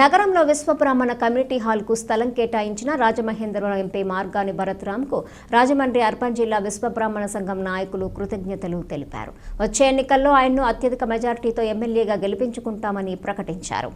నగరంలో విశ్వబ్రాహ్మణ కమ్యూనిటీ హాల్కు స్థలం కేటాయించిన రాజమహేంద్రవరం ఎంపీ మార్గాని భరత్రామ్కు రాజమండ్రి అర్బన్ జిల్లా విశ్వబ్రాహ్మణ సంఘం నాయకులు కృతజ్ఞతలు తెలిపారు. వచ్చే ఎన్నికల్లో ఆయన్ను అత్యధిక మెజార్టీతో ఎమ్మెల్యేగా గెలిపించుకుంటామని ప్రకటించారు.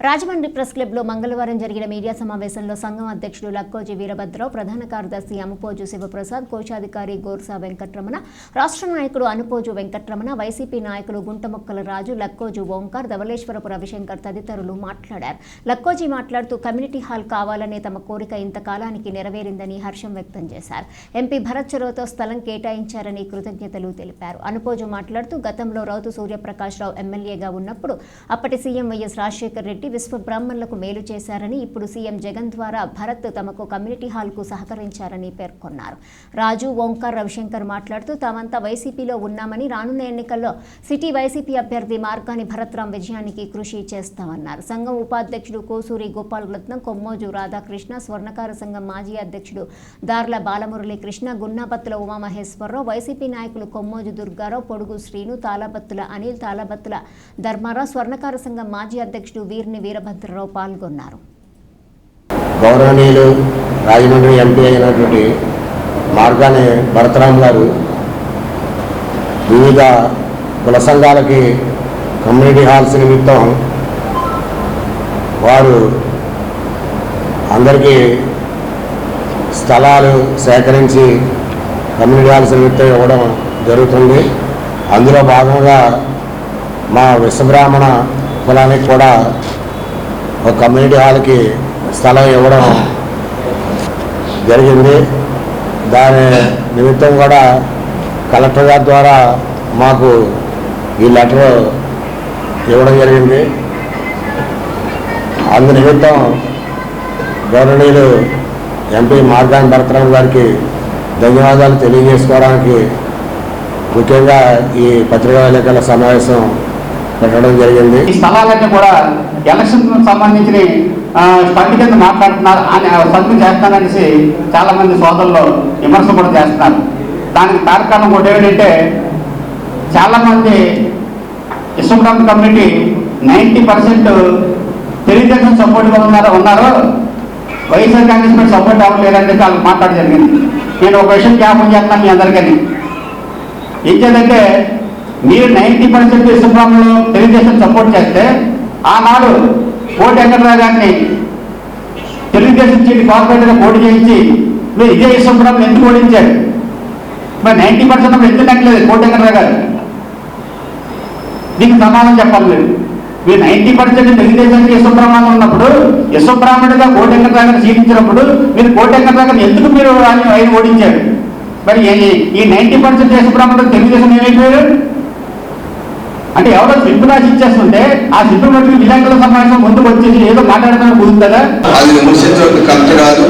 రాజమండ్రి ప్రెస్ క్లబ్లో మంగళవారం జరిగిన మీడియా సమావేశంలో సంఘం అధ్యక్షుడు లక్కోజీ వీరభద్రరావు ప్రధాన కార్యదర్శి అమపోజు శివప్రసాద్ కోశాధికారి గోర్సా వెంకట్రమణ రాష్ట్ర నాయకుడు అనుపోజు వెంకట్రమణ వైసీపీ నాయకులు గుంటమొక్కల రాజు లక్కోజు ఓంకార్ ధవలేశ్వరపు రవిశంకర్ తదితరులు మాట్లాడారు. లక్కోజీ మాట్లాడుతూ కమ్యూనిటీ హాల్ కావాలనే తమ కోరిక ఇంతకాలానికి నెరవేరిందని హర్షం వ్యక్తం చేశారు. ఎంపీ భరత్ చొరవతో స్థలం కేటాయించారని కృతజ్ఞతలు తెలిపారు. అనుపోజు మాట్లాడుతూ గతంలో రౌతు సూర్యప్రకాశ్రావు ఎమ్మెల్యేగా ఉన్నప్పుడు అప్పటి సీఎం వైఎస్ రాజశేఖర్ రెడ్డి విశ్వ బ్రాహ్మణులకు మేలు చేశారని ఇప్పుడు సీఎం జగన్ ద్వారా భరత్ తమకు కమ్యూనిటీ హాల్కు సహకరించారని పేర్కొన్నారు. రాజు ఓంకార్ రవిశంకర్ మాట్లాడుతూ తామంతా వైసీపీలో ఉన్నామని రానున్న ఎన్నికల్లో సిటీ వైసీపీ అభ్యర్థి మార్గాని భరత్రాం విజయానికి కృషి చేస్తామన్నారు. సంఘం ఉపాధ్యక్షుడు కోసూరి గోపాల్ రత్నం కొమ్మోజు రాధాకృష్ణ స్వర్ణకార సంఘం మాజీ అధ్యక్షుడు దార్ల బాలమురళి కృష్ణ గున్నాపత్తుల ఉమామహేశ్వరరావు వైసీపీ నాయకులు కొమ్మోజు దుర్గారావు పొడుగు శ్రీను తాళబత్తుల అనిల్ తాళబత్తుల ధర్మారావు స్వర్ణకార సంఘం మాజీ అధ్యక్షుడు వీర్ని వీరభద్రరావు పాల్గొన్నారు. గౌరవనీయులు రాజమండ్రి ఎంపీ అయినటువంటి మార్గాన్ని భరతరాం గారు వివిధ కుల సంఘాలకి కమ్యూనిటీ హాల్స్ నిమిత్తం వారు అందరికీ స్థలాలు సేకరించి కమ్యూనిటీ హాల్స్ నిమిత్తం ఇవ్వడం జరుగుతుంది. అందులో భాగంగా మా విశ్వబ్రాహ్మణ కులానికి కూడా ఒక కమ్యూనిటీ హాల్కి స్థలం ఇవ్వడం జరిగింది. దాని నిమిత్తం కూడా కలెక్టర్ గారి ద్వారా మాకు ఈ లెటర్ ఇవ్వడం జరిగింది. అందు నిమిత్తం గౌరవనీయులు ఎంపీ మార్గాన్ భరతరాం గారికి ధన్యవాదాలు తెలియజేసుకోవడానికి ముఖ్యంగా ఈ పత్రికా విలేకరుల సమావేశం పెట్టడం జరిగింది. ఈ స్థలాలన్నీ కూడా ఎలక్షన్ సంబంధించిన ఆ, కింద మాట్లాడుతున్నారు. అని సభ్యులు చేస్తాననేసి చాలా మంది సోదరులు విమర్శ కూడా చేస్తున్నారు. దానికి తారకారణం కూడా ఏంటంటే చాలా మంది Vishwabrahma community ninety percent Telugudesam సపోర్ట్గా ఉన్నారో ఉన్నారు. వైఎస్ఆర్ కాంగ్రెస్ పార్టీ సపోర్ట్ అవ్వలేదని వాళ్ళు మాట్లాడ జరిగింది. నేను ఒక విషయం జ్ఞాపకం చేస్తాను మీ అందరికీ. ఏం చేద్దంటే మీరు నైన్టీ పర్సెంట్ విశ్వబ్రాహ్మణులు తెలుగుదేశం సపోర్ట్ చేస్తే ఆనాడు కోటి వెంకటరావు గారిని తెలుగుదేశం చీటి కార్పొరేటర్గా పోటీ చేయించి మీరు ఇదే విశ్వబ్రాహ్మణులు ఎందుకు ఓడించారు? మరి నైన్టీ పర్సెంట్ అప్పుడు ఎందుకు నెగ్గలేదు కోటి వెంకటరావు గారు దీనికి సమాధానం చెప్పాలి మీరు. మీరు నైన్టీ పర్సెంట్ తెలుగుదేశానికి విశ్వబ్రాహ్మణులు ఉన్నప్పుడు యశ్వబ్రాహ్మణుడిగా కోటి వెంకటరావు గారిని సీటించినప్పుడు మీరు కోటి వెంకటరావు గారిని ఎందుకు మీరు ఆయన ఓడించారు? మరి ఈ- నైన్టీ పర్సెంట్ యశ్వబ్రాహ్మణుడు తెలుగుదేశం ఏమైపోయారు? అంటే ఎవరో స్లిప్ రాసి ఇచ్చేస్తుంటే ఆ స్లిప్ బట్టి విలేకరుల సమావేశం ముందుకు వచ్చేసి ఏదో మాట్లాడతాను కుదురుతుందా అది విమర్శించడం కరెక్ట్ కాదు.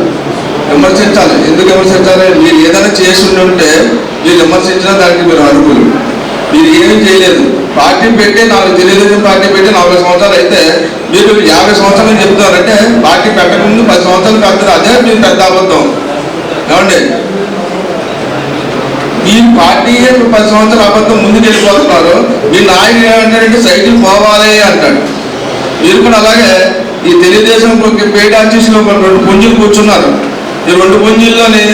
విమర్శించాలి. ఎందుకు విమర్శించాలి? మీరు ఏదైనా చేసి ఉంటే మీరు విమర్శించినా దానికి మీరు అర్హులు. మీరు ఏమీ చేయలేదు. పార్టీ పెట్టి నాలుగు తెలుగుదేశం పార్టీ పెట్టి నలభై సంవత్సరాలు అయితే మీరు యాభై సంవత్సరాలు చెప్తున్నారంటే పార్టీ పెట్టకముందు పది సంవత్సరాలు పెడతారు అదే మీరు పెద్ద అబద్ధం. ఏమండి? ఈ పార్టీ పది సంవత్సరాల అబద్ధం ముందుకు వెళ్ళిపోతున్నారు. మీ నాయకుడు ఏమంటారంటే సైకిల్ పోవాలి అంటాడు. మీరు కూడా అలాగే ఈ తెలుగుదేశం పేడ్ కొన్ని రెండు పుంజులు కూర్చున్నారు. ఈ రెండు పుంజుల్లోని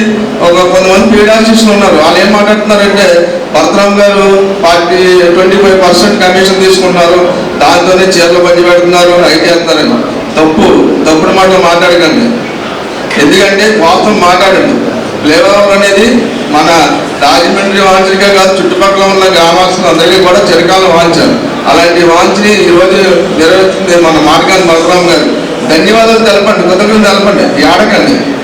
ఒక కొంతమంది పేడ్ ఉన్నారు. వాళ్ళు ఏం మాట్లాడుతున్నారంటే Bharatram garu party twenty five percent commission తీసుకుంటున్నారు దాంతోనే చీరలు పంచి పెడుతున్నారు రైట్ చేస్తున్నారని. తప్పు. తప్పుడు మాటలు మాట్లాడకండి. ఎందుకంటే వాస్తవం మాట్లాడండి. ఫ్లేవర్ అనేది మన రాజమండ్రి వాంఛనిగా కాదు చుట్టుపక్కల ఉన్న గ్రామస్తులు అందరికీ కూడా చిరకాలం వాంచారు అలాంటి వాంఛని ఈరోజు నెరవేరుతుంది మన మార్గాన్ని బలరాం గారు. ధన్యవాదాలు తెలపండి కృతజ్ఞతలు తెలపండి. ఈ ఆడకండి.